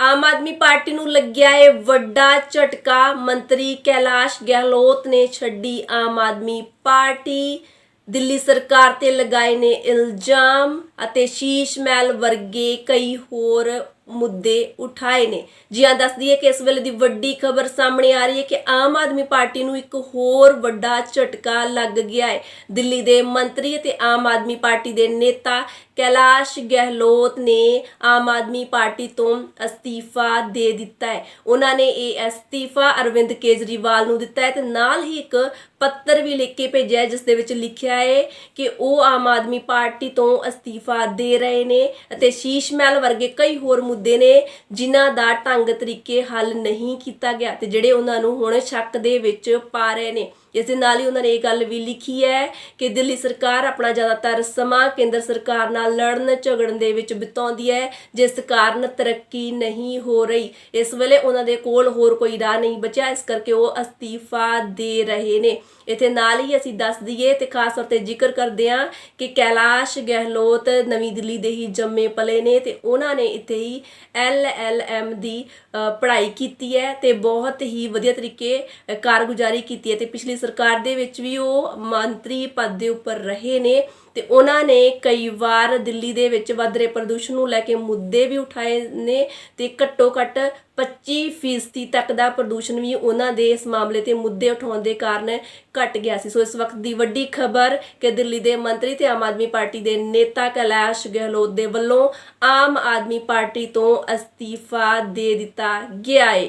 Aam Aadmi party ਨੂੰ ਲੱਗਿਆ ਏ ਵੱਡਾ ਝਟਕਾ। ਮੰਤਰੀ ਕੈਲਾਸ਼ ਗਹਿਲੋਤ ਨੇ ਛੱਡੀ ਆਮ ਆਦਮੀ ਪਾਰਟੀ। ਦਿੱਲੀ ਸਰਕਾਰ ਤੇ ਲਗਾਏ ਨੇ ਇਲਜ਼ਾਮ ਅਤੇ ਸ਼ੀਸ਼ ਮਹਿਲ ਵਰਗੇ ਕਈ ਹੋਰ ਮੁੱਦੇ ਉਠਾਏ ਨੇ। ਜੀ ਹਾਂ ਦੱਸ ਦਈਏ ਕਿ ਇਸ ਵੇਲੇ ਦੀ ਵੱਡੀ ਖਬਰ ਸਾਹਮਣੇ ਆ ਰਹੀ ਹੈ ਕਿ ਆਮ ਆਦਮੀ ਪਾਰਟੀ ਨੂੰ ਇੱਕ ਹੋਰ ਵੱਡਾ ਝਟਕਾ ਲੱਗ ਗਿਆ ਹੈ। ਦਿੱਲੀ ਦੇ ਮੰਤਰੀ ਅਤੇ ਆਮ ਆਦਮੀ ਪਾਰਟੀ ਦੇ ਨੇਤਾ ਕੈਲਾਸ਼ ਗਹਿਲੋਤ ਨੇ ਆਮ ਆਦਮੀ ਪਾਰਟੀ ਤੋਂ ਅਸਤੀਫਾ ਦੇ ਦਿੱਤਾ ਹੈ। ਉਹਨਾਂ ਨੇ ਇਹ ਅਸਤੀਫਾ ਅਰਵਿੰਦ ਕੇਜਰੀਵਾਲ ਨੂੰ ਦਿੱਤਾ ਹੈ ਤੇ ਨਾਲ ਹੀ ਇੱਕ ਪੱਤਰ ਵੀ ਲਿਖ ਕੇ ਭੇਜਿਆ ਹੈ, ਜਿਸ ਦੇ ਵਿੱਚ ਲਿਖਿਆ ਹੈ ਕਿ ਉਹ ਆਮ ਆਦਮੀ ਪਾਰਟੀ ਤੋਂ ਅਸਤੀਫਾ ਦੇ ਰਹੇ ਨੇ ਅਤੇ ਸ਼ੀਸ਼ ਮਹਿਲ ਵਰਗੇ ਕਈ ਹੋਰ ਮੁੱਦੇ ਨੇ ਜਿਨ੍ਹਾਂ ਦਾ ਢੰਗ ਤਰੀਕੇ ਹੱਲ ਨਹੀਂ ਕੀਤਾ ਗਿਆ ਤੇ ਜਿਹੜੇ ਉਹਨਾਂ ਨੂੰ ਹੁਣ ਸ਼ੱਕ ਦੇ ਵਿੱਚ ਪਾ ਰਹੇ ਨੇ। ਇਸ ਦੇ ਨਾਲ ਹੀ ਉਹਨਾਂ ਨੇ ਇਹ ਗੱਲ ਵੀ ਲਿਖੀ ਹੈ ਕਿ ਦਿੱਲੀ ਸਰਕਾਰ ਆਪਣਾ ਜ਼ਿਆਦਾਤਰ ਸਮਾਂ ਕੇਂਦਰ ਸਰਕਾਰ ਨਾਲ ਲੜਨ ਝਗੜਨ ਦੇ ਵਿੱਚ ਬਿਤਾਉਂਦੀ ਹੈ, ਜਿਸ ਕਾਰਨ ਤਰੱਕੀ ਨਹੀਂ ਹੋ ਰਹੀ। ਇਸ ਵੇਲੇ ਉਹਨਾਂ ਦੇ ਕੋਲ ਹੋਰ ਕੋਈ ਰਾਹ ਨਹੀਂ ਬਚਿਆ, ਇਸ ਕਰਕੇ ਉਹ ਅਸਤੀਫਾ ਦੇ ਰਹੇ ਨੇ। ਇਥੇ ਨਾਲ ਹੀ ਅਸੀਂ ਦੱਸ ਦਈਏ ਤੇ ਖਾਸ ਤੌਰ ਤੇ ਜ਼ਿਕਰ ਕਰਦੇ ਹਾਂ ਕਿ ਕੈਲਾਸ਼ ਗਹਿਲੋਤ ਨਵੀਂ ਦਿੱਲੀ ਦੇ ਹੀ ਜੰਮੇ ਪਲੇ ਨੇ ਤੇ ਉਹਨਾਂ ਨੇ ਇੱਥੇ ਹੀ ਐਲਐਲਐਮ ਦੀ ਪੜ੍ਹਾਈ ਕੀਤੀ ਹੈ ਤੇ ਬਹੁਤ ਹੀ ਵਧੀਆ ਤਰੀਕੇ ਕਾਰਗੁਜ਼ਾਰੀ ਕੀਤੀ ਹੈ ਤੇ ਪਿਛਲੀ ਸਰਕਾਰ ਦੇ ਵਿੱਚ ਵੀ ਉਹ ਮੰਤਰੀ ਪਦ ਦੇ ਉੱਪਰ ਰਹੇ ਨੇ ਤੇ ਉਹਨਾਂ ਨੇ ਕਈ ਵਾਰ ਦਿੱਲੀ ਦੇ ਵਿੱਚ ਵੱਧ ਰਹੇ ਪ੍ਰਦੂਸ਼ਣ ਨੂੰ ਲੈ ਕੇ ਮੁੱਦੇ ਵੀ ਉਠਾਏ ਨੇ ਤੇ ਘੱਟੋ ਘੱਟ 25% ਫੀਸਦੀ ਤੱਕ ਦਾ ਪ੍ਰਦੂਸ਼ਣ ਵੀ ਉਹਨਾਂ ਦੇ ਇਸ ਮਾਮਲੇ ਤੇ ਮੁੱਦੇ ਉਠਾਉਣ ਦੇ ਕਾਰਨ ਘਟ ਗਿਆ ਸੀ। ਸੋ ਇਸ ਵਕਤ ਦੀ ਵੱਡੀ ਖਬਰ ਕਿ ਦਿੱਲੀ ਦੇ ਮੰਤਰੀ ਤੇ ਆਮ ਆਦਮੀ ਪਾਰਟੀ ਦੇ ਨੇਤਾ ਕੈਲਾਸ਼ ਗਹਿਲੋਤ ਦੇ ਵੱਲੋਂ ਆਮ ਆਦਮੀ ਪਾਰਟੀ ਤੋਂ ਅਸਤੀਫਾ ਦੇ ਦਿੱਤਾ ਗਿਆ ਹੈ